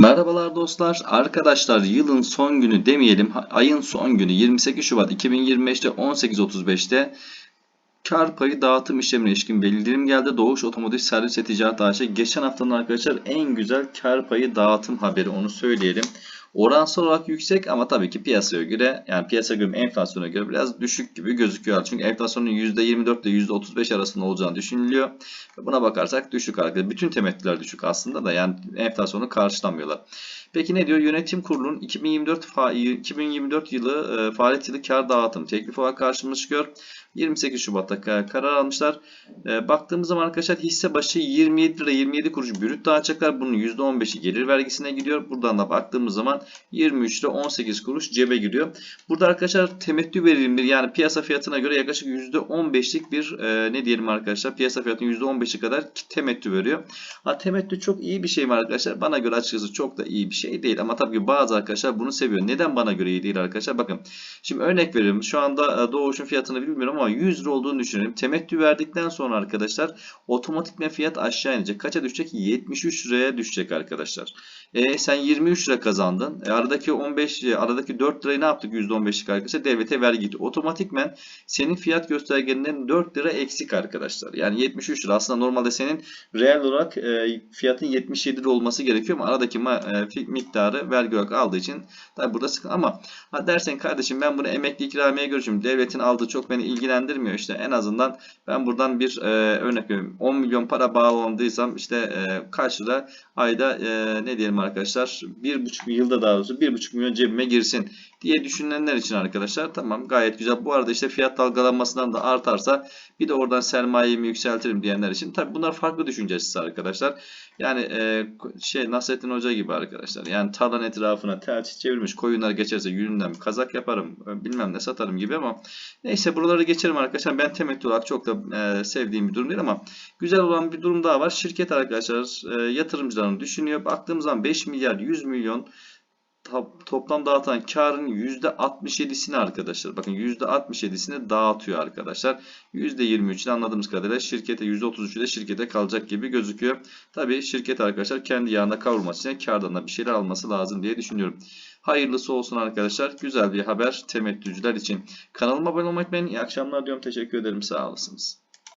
Merhabalar dostlar. Arkadaşlar yılın son günü demeyelim. Ayın son günü 28 Şubat 2025'te 18.35'te kar payı dağıtım işlemine ilişkin bildirim geldi. Doğuş Otomotiv Servis ve Ticaret AŞ geçen haftanın arkadaşlar en güzel kar payı dağıtım haberi onu söyleyelim. Oransal olarak yüksek ama tabii ki piyasaya göre yani piyasa göre enflasyona göre biraz düşük gibi gözüküyor. Çünkü enflasyonun %24 ile %35 arasında olacağını düşünülüyor. Buna bakarsak düşük arkadaşlar. Bütün temettüler düşük aslında da yani enflasyonu karşılamıyorlar. Peki ne diyor? Yönetim kurulunun 2024 fa 2024 yılı e, faaliyet yılı kar dağıtım teklif olarak karşımıza çıkıyor. 28 Şubat'ta karar almışlar. E, baktığımız zaman arkadaşlar hisse başı 27 lira 27 kuruş brüt dağıtacaklar. Bunun %15'i gelir vergisine gidiyor. Buradan da baktığımız zaman 23 lira 18 kuruş cebe giriyor. Burada arkadaşlar temettü verimleri yani piyasa fiyatına göre yaklaşık %15'lik bir e, ne diyelim arkadaşlar piyasa fiyatının %15'i kadar temettü veriyor. Ha, temettü çok iyi bir şey mi arkadaşlar? Bana göre açıkçası çok da iyi bir şey değil. Ama tabii ki bazı arkadaşlar bunu seviyor. Neden bana göre iyi değil arkadaşlar? Bakın şimdi örnek veriyorum. Şu anda e, Doğuş'un fiyatını bilmiyorum ama 100 lira olduğunu düşünelim. Temettü verdikten sonra arkadaşlar otomatikman fiyat aşağı inecek. Kaça düşecek? 73 liraya düşecek arkadaşlar. E, sen 23 lira kazandın. E, aradaki 15 e, aradaki 4 lirayı ne yaptık %15'lik arkadaşlar? Devlete vergi gitti. Otomatikmen senin fiyat göstergelinden 4 lira eksik arkadaşlar. Yani 73 lira. Aslında normalde senin reel olarak e, fiyatın 77 lira olması gerekiyor ama aradaki e, miktarı vergi olarak aldığı için tabi burada sıkıntı ama ha dersen kardeşim ben bunu emekli ikramiye görüşüm. Devletin aldığı çok beni ilgilendirmiyor işte en azından ben buradan bir e, örnek veriyorum 10 milyon para bağlandıysam işte e, kaç lira ayda e, ne diyelim arkadaşlar 1,5 yılda daha doğrusu 1,5 milyon cebime girsin diye düşünenler için arkadaşlar tamam gayet güzel. Bu arada işte fiyat dalgalanmasından da artarsa bir de oradan sermayemi yükseltirim diyenler için tabi bunlar farklı düşüncesi arkadaşlar. Yani e, şey Nasrettin Hoca gibi arkadaşlar. Yani tarlanın etrafına telçi çevirmiş koyunlar geçerse yününden kazak yaparım bilmem ne satarım gibi ama neyse buraları geçerim arkadaşlar. Ben temettü olarak çok da e, sevdiğim bir durum değil ama güzel olan bir durum daha var. Şirket arkadaşlar e, yatırımcılarını düşünüyor. Baktığımız zaman 5 milyar 100 milyon toplam dağıtan karın %67'sini arkadaşlar bakın %67'sini dağıtıyor arkadaşlar. %23'ünü anladığımız kadarıyla şirkete %33'ü de şirkete kalacak gibi gözüküyor. Tabi şirket arkadaşlar kendi yağına kavrulması için kardan da bir şeyler alması lazım diye düşünüyorum. Hayırlısı olsun arkadaşlar. Güzel bir haber temettücüler için. Kanalıma abone olmayı unutmayın. İyi akşamlar diyorum. Teşekkür ederim. Sağ olasınız.